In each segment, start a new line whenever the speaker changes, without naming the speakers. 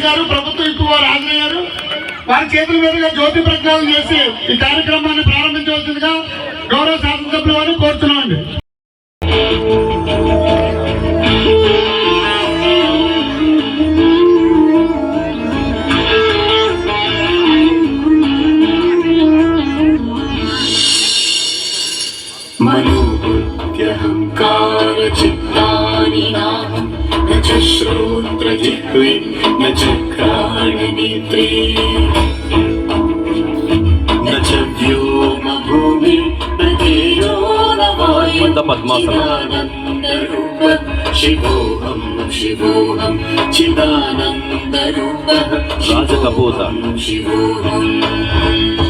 శ్రీనివాస్ గారు ప్రభుత్వ ఎక్కువ వారు హాజరయ్యారు వారి చేతుల మీదుగా జ్యోతి ప్రజ్ఞానం చేసి ఈ కార్యక్రమాన్ని ప్రారంభించవలసిందిగా గౌరవ శాసనసభ్యులు వారిని కోరుతున్నామండి.
चित्तानि नाम न च श्रोत्रजिह्वे न च कारणिमित्रे न च व्योमभूमि न तेजो न वायुचिदानन्दरूप शिवोऽहं शिवोऽहं चिदानन्दरूपः
राजकपूत शिवोऽहम्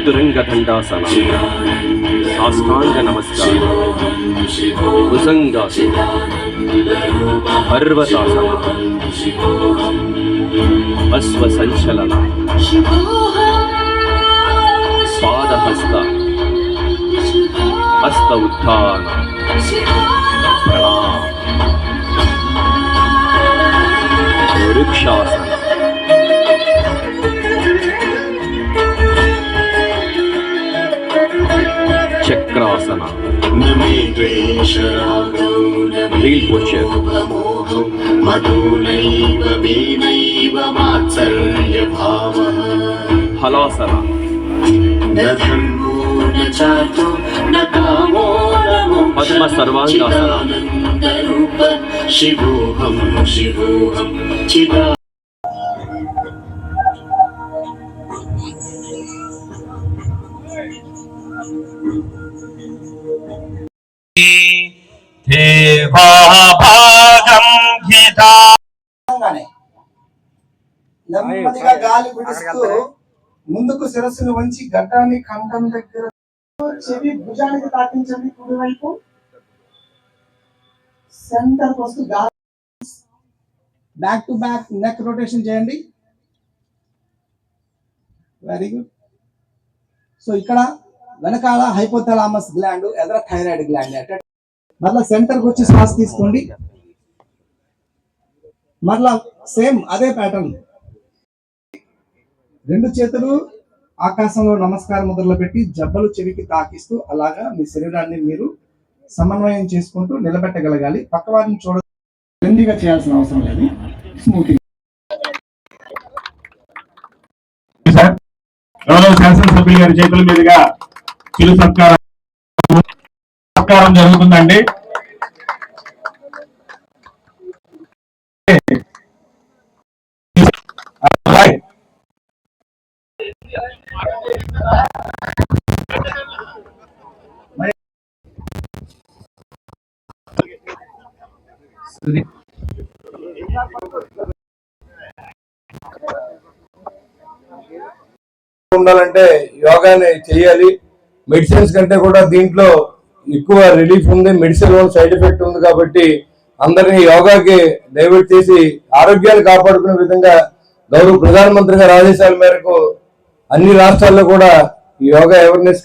चतुरंग दंडासना साष्टांग नमस्कार भुजंगासना पर्वतासना अश्व
पाद पादहस्ता हस्त उत्थान Shavasana.
Real posture. Halasana. Padma
Sarvangasana. शिवोऽहं शिवोऽहं चिदा
నెమ్మదిగా గాలి విడుస్తూ ముందుకు శిరస్సును వంచి గడ్డాన్ని కంఠం దగ్గర చెవి భుజానికి తాకించండి కుడివైపు. సెంటర్ వస్తూ గాలి. Back to back neck rotation చేయండి. వెరీ గుడ్ సో ఇక్కడ వెనకాల హైపోథలామస్ గ్లాండ్ ఎదర థైరాయిడ్ గ్లాండ్ మళ్ళీ సెంటర్కి వచ్చి శ్వాస తీసుకోండి. మరలా సేమ్ అదే ప్యాటర్న్ రెండు చేతులు ఆకాశంలో నమస్కారం ముద్రలు పెట్టి జబ్బలు చెవికి తాకిస్తూ అలాగా మీ శరీరాన్ని మీరు సమన్వయం చేసుకుంటూ నిలబెట్టగలగాలి. పక్క వారిని చూడ బెండిగా చేయాల్సిన అవసరం లేదు. స్మూతింగ్
సార్ శాసనసభ్యులు గారి చేతుల మీదుగా చిరు సత్కారం సత్కారం జరుగుతుందండి.
ఉండాలంటే యోగాని చేయాలి. మెడిసిన్స్ కంటే కూడా దీంట్లో ఎక్కువ రిలీఫ్ ఉంది మెడిసిన్ వల్ల సైడ్ ఎఫెక్ట్ ఉంది కాబట్టి అందరినీ యోగాకి డైవర్ట్ చేసి ఆరోగ్యాన్ని కాపాడుకునే విధంగా గౌరవ ప్రధానమంత్రి గారి ఆదేశాల మేరకు అన్ని రాష్ట్రాల్లో కూడా ఈ యోగా అవేర్నెస్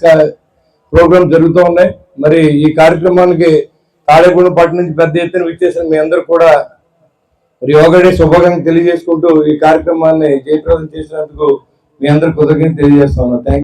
ప్రోగ్రామ్ జరుగుతూ ఉన్నాయి. మరి ఈ కార్యక్రమానికి తాడేపూడి నుంచి పెద్ద ఎత్తున విచ్చేసిన మీ అందరూ కూడా మరి యోగా డే శుభాకాంక్షలు తెలియజేసుకుంటూ ఈ కార్యక్రమాన్ని జయప్రదం చేసినందుకు మీ అందరు కృతజ్ఞత తెలియజేస్తా ఉన్నా. థ్యాంక్